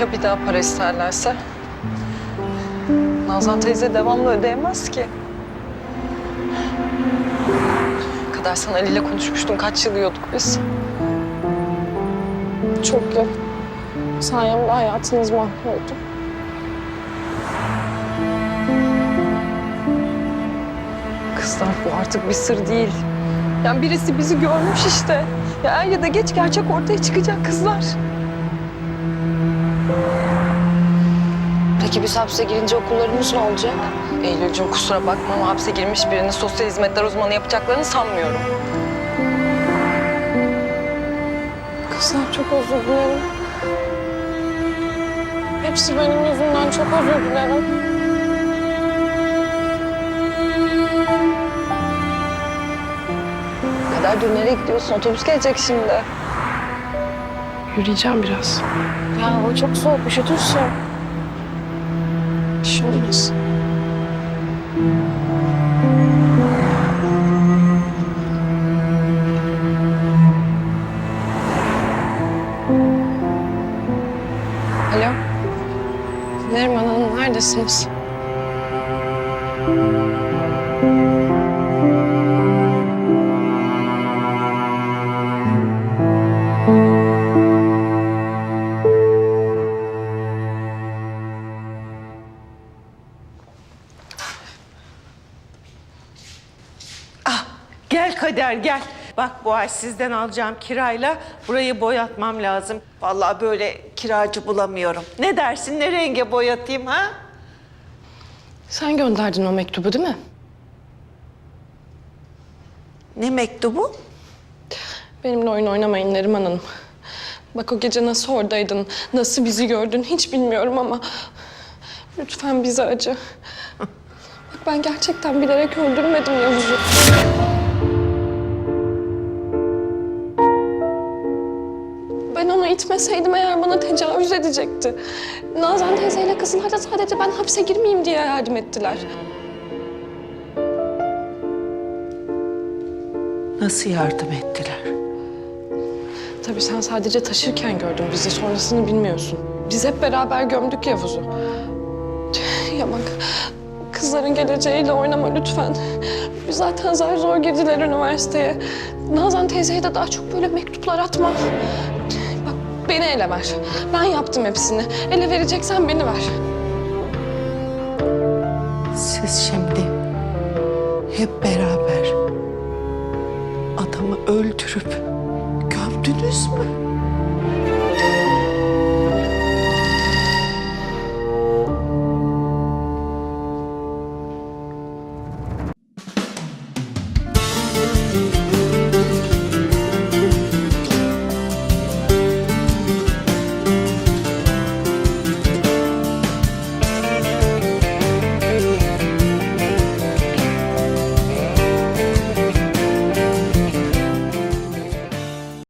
Ya bir daha para isterlerse? Nazan teyze devamlı ödeyemez ki. Ne kadar sen Ali ile konuşmuştun, kaç yıl yiyorduk biz? Çok yıl. Sayemde hayatınız mahvoldu. Kızlar bu artık bir sır değil. Yani birisi bizi görmüş işte. Ya er ya da geç gerçek ortaya çıkacak kızlar. Peki biz hapse girince okullarımız ne olacak? Eylül'cüm kusura bakma ama hapse girmiş birini sosyal hizmetler uzmanı yapacaklarını sanmıyorum. Kızlar çok özür dilerim. Hepsi benim yüzümden çok özür dilerim. Kadar dur nereye gidiyorsun? Otobüs gelecek şimdi. Yürüyeceğim biraz. Ya hava çok soğuk, üşütürsün. Olmaz. Alo. Neriman Hanım neredesiniz? Gel Kader gel. Bak bu ay sizden alacağım kirayla burayı boyatmam lazım. Vallahi böyle kiracı bulamıyorum. Ne dersin ne renge boyatayım ha? Sen gönderdin o mektubu değil mi? Ne mektubu? Benimle oyun oynamayın Neriman Hanım. Bak o gece nasıl oradaydın, nasıl bizi gördün hiç bilmiyorum ama... Lütfen bize acı. Bak ben gerçekten bilerek öldürmedim Yavuz'u. Ben onu itmeseydim eğer bana tecavüz edecekti. Nazan teyzeyle kızlar da sadece ben hapse girmeyeyim diye yardım ettiler. Nasıl yardım ettiler? Tabii sen sadece taşırken gördün bizi, sonrasını bilmiyorsun. Biz hep beraber gömdük Yavuz'u. Ya bak, kızların geleceğiyle oynama lütfen. Biz zaten zar zor girdiler üniversiteye. Nazan teyzeye de daha çok böyle mektuplar atma. Beni ele ver. Ben yaptım hepsini. Ele vereceksen beni ver. Siz şimdi hep beraber adamı öldürüp gömdünüz mü?